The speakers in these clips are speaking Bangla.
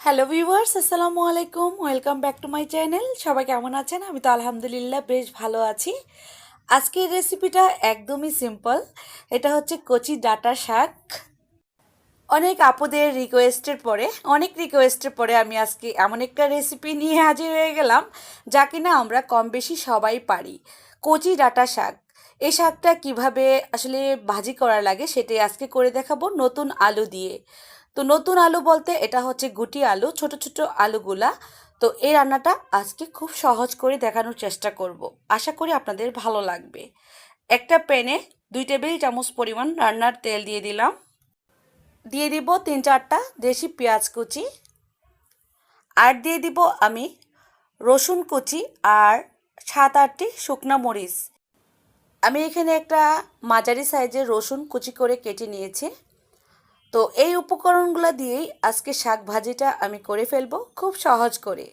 হ্যালো ভিউয়ার্স আসসালামু আলাইকুম welcome back to my channel সবাই কেমন আছেন? আমি তো আলহামদুলিল্লাহ বেশ ভালো আছি। আজকের রেসিপিটা একদমই সিম্পল এটা হচ্ছে কচি ডাটা শাক। অনেক আপুদের রিকোয়েস্টের পরে, অনেক রিকোয়েস্টের পরে আমি আজকে এমন একটা রেসিপি নিয়ে হাজির হয়ে গেলাম, যা কিনা আমরা কম বেশি সবাই পারি। কচি ডাটা শাক। এই শাকটা কীভাবে আসলে ভাজি করা লাগে সেটাই আজকে করে দেখাবো নতুন আলু দিয়ে। তো নতুন আলু বলতে এটা হচ্ছে গুটি আলু, ছোট ছোট আলুগুলা। তো এই রান্নাটা আজকে খুব সহজ করে দেখানোর চেষ্টা করব। আশা করি আপনাদের ভালো লাগবে। একটা প্যানে দুই টেবিল চামচ পরিমাণ রান্নার তেল দিয়ে দিলাম। দিয়ে দিব তিন চারটা দেশি পেঁয়াজ কুচি। আর দিয়ে দিব আমি রসুন কুচি আর সাত আটটি শুকনা মরিচ। আমি এখানে একটা মাঝারি সাইজের রসুন কুচি করে কেটে নিয়েছি। তো এই উপকরণগুলো দিয়েই আজকে শাক ভাজিটা আমি করে ফেলব খুব সহজ করে।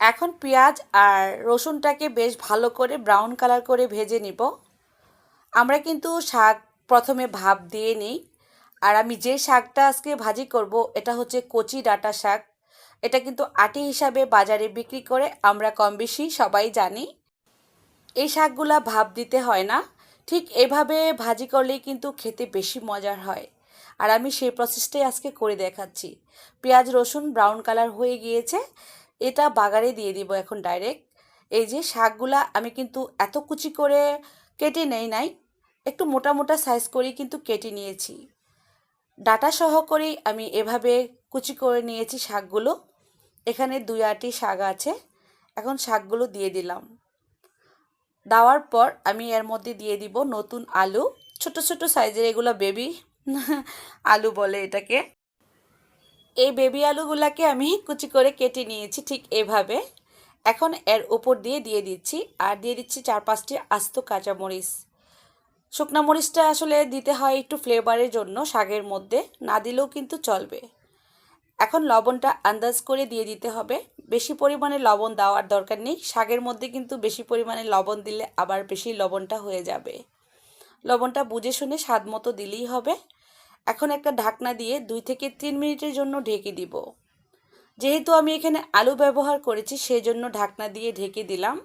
এখন পেঁয়াজ আর রসুনটাকে বেশ ভালো করে ব্রাউন কালার করে ভেজে নিব। আমরা কিন্তু শাক প্রথমে ভাপ দিয়ে নিই। আর আমি যে শাকটা আজকে ভাজি করব, এটা হচ্ছে কচি ডাটা শাক। এটা কিন্তু আটি হিসাবে বাজারে বিক্রি করে আমরা কম বেশি সবাই জানি। এই শাকগুলা ভাপ দিতে হয় না। ঠিক এভাবে ভাজি করলেই কিন্তু খেতে বেশি মজার হয়। আর আমি সেই প্রসেসটাই আজকে করে দেখাচ্ছি। পেঁয়াজ, রসুন ব্রাউন কালার হয়ে গিয়েছে। এটা বাগারে দিয়ে দিব এখন ডাইরেক্ট এই যে শাকগুলা আমি কিন্তু এত কুচি করে কেটে নেই নাই, একটু মোটা মোটা সাইজ করেই কিন্তু কেটে নিয়েছি। ডাটা সহ করেই আমি এভাবে কুচি করে নিয়েছি শাকগুলো। এখানে দুই আটি শাক আছে, এখন শাকগুলো দিয়ে দিলাম। দেওয়ার পর আমি এর মধ্যে দিয়ে দিব নতুন আলু। ছোট ছোট সাইজের এগুলো বেবি আলু বলে এটাকে। এই বেবি আলুগুলাকে আমি কুচি করে কেটে নিয়েছি ঠিক এভাবে। এখন এর উপর দিয়ে দিয়ে দিচ্ছি আর দিয়ে দিচ্ছি চার পাঁচটি আস্ত কাঁচামরিচ শুকনা মরিচটা আসলে দিতে হয় একটু ফ্লেভারের জন্য শাকের মধ্যে, না দিলেও কিন্তু চলবে। এখন লবণটা আন্দাজ করে দিয়ে দিতে হবে। বেশি পরিমাণে লবণ দেওয়ার দরকার নেই। শাকের মধ্যে কিন্তু বেশি পরিমাণে লবণ দিলে আবার বেশি লবণটা হয়ে যাবে। লবণটা বুঝে শুনে স্বাদ মতো দিলেই হবে। এখন একটা ঢাকনা দিয়ে দুই থেকে তিন মিনিটের জন্য ঢেকে দিব। যেহেতু আমি এখানে আলু ব্যবহার করেছি সেই জন্য ঢাকনা দিয়ে ঢেকে দিলাম।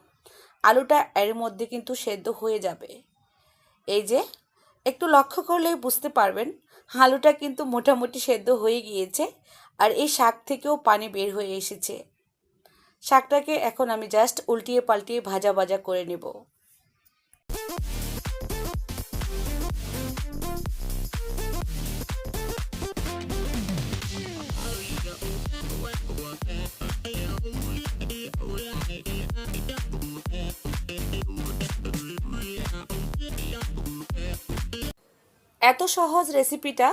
আলুটা এর মধ্যে কিন্তু সেদ্ধ হয়ে যাবে। এই যে, একটু লক্ষ্য করলেই বুঝতে পারবেন, আলুটা কিন্তু মোটামুটি সেদ্ধ হয়ে গিয়েছে আর এই শাক থেকেও পানি বের হয়ে এসেছে। শাকটাকে এখন আমি জাস্ট উল্টিয়ে পাল্টিয়ে ভাজা ভাজা করে নেব। এত সহজ রেসিপিটা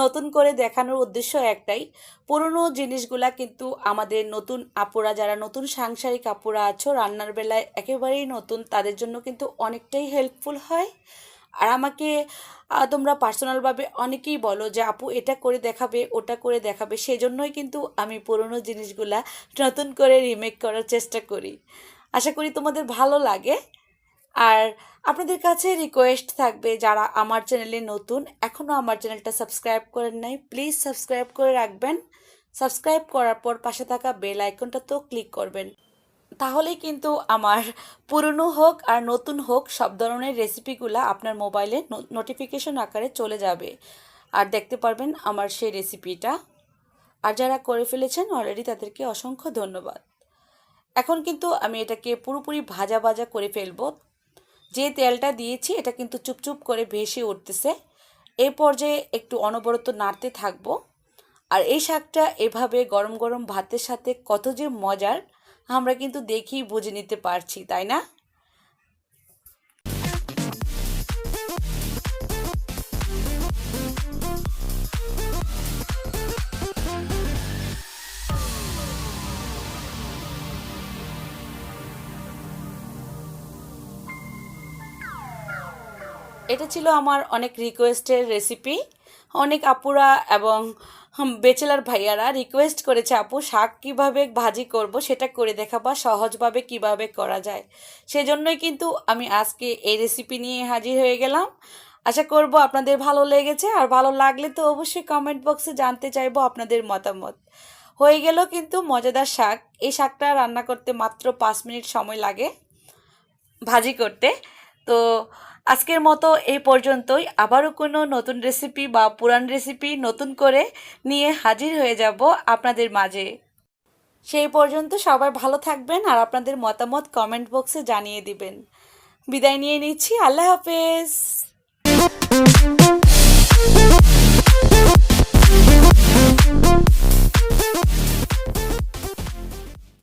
নতুন করে দেখানোর উদ্দেশ্য একটাই। পুরনো জিনিসগুলা কিন্তু আমাদের নতুন আপুরা, যারা নতুন সাংসারিক আপুরা আছো, রান্নার বেলায় একেবারেই নতুন, তাদের জন্য কিন্তু অনেকটাই হেল্পফুল হয়। আর আমাকে তোমরা পার্সোনালভাবে অনেকেই বলো যে, আপু, এটা করে দেখাবে, ওটা করে দেখাবে। সেজন্যই কিন্তু আমি পুরনো জিনিসগুলা নতুন করে রিমেক করার চেষ্টা করি। আশা করি তোমাদের ভালো লাগে। আর আপনাদের কাছে রিকোয়েস্ট থাকবে যারা আমার চ্যানেলে নতুন এখনও আমার চ্যানেলটা সাবস্ক্রাইব করেন নাই প্লিজ সাবস্ক্রাইব করে রাখবেন। সাবস্ক্রাইব করার পর পাশে থাকা বেল আইকনটা তো ক্লিক করবেন। তাহলেই কিন্তু আমার পুরনো হোক আর নতুন হোক সব ধরনের রেসিপিগুলো আপনার মোবাইলে নোটিফিকেশন আকারে চলে যাবে। আর দেখতে পারবেন আমার সেই রেসিপিটা আর যারা করে ফেলেছেন অলরেডি তাদেরকে অসংখ্য ধন্যবাদ। এখন কিন্তু আমি এটাকে পুরোপুরি ভাজা ভাজা করে ফেলব। যে তেলটা দিয়েছি, এটা কিন্তু চুপচুপ করে ভেসে উঠতেছে। এই পর্যায়ে একটু অনবরত নাড়তে থাকব। আর এই শাকটা এভাবে গরম গরম ভাতের সাথে কত যে মজার, আমরা কিন্তু দেখেই বুঝে নিতে পারছি, তাই না? এটা ছিল আমার অনেক রিকোয়েস্টের রেসিপি অনেক আপুরা এবং বেচেলার ভাইয়ারা রিকোয়েস্ট করেছে, আপু, শাক কীভাবে ভাজি করব, সেটা করে দেখাবা সহজভাবে কীভাবে করা যায়? সেজন্যই কিন্তু আমি আজকে এই রেসিপি নিয়ে হাজির হয়ে গেলাম। আশা করব আপনাদের ভালো লেগেছে, আর ভালো লাগলে তো অবশ্যই কমেন্ট বক্সে জানতে চাইব আপনাদের মতামত। হয়ে গেল কিন্তু মজাদার শাক। এই শাকটা রান্না করতে মাত্র পাঁচ মিনিট সময় লাগে ভাজি করতে। তো আজকের মতো এই পর্যন্তই। আবারও কোনো নতুন রেসিপি বা পুরান রেসিপি নতুন করে নিয়ে হাজির হয়ে যাব আপনাদের মাঝে। সেই পর্যন্ত সবাই ভালো থাকবেন আর আপনাদের মতামত কমেন্ট বক্সে জানিয়ে দিবেন। বিদায় নিয়ে নিচ্ছি। আল্লাহ হাফেজ।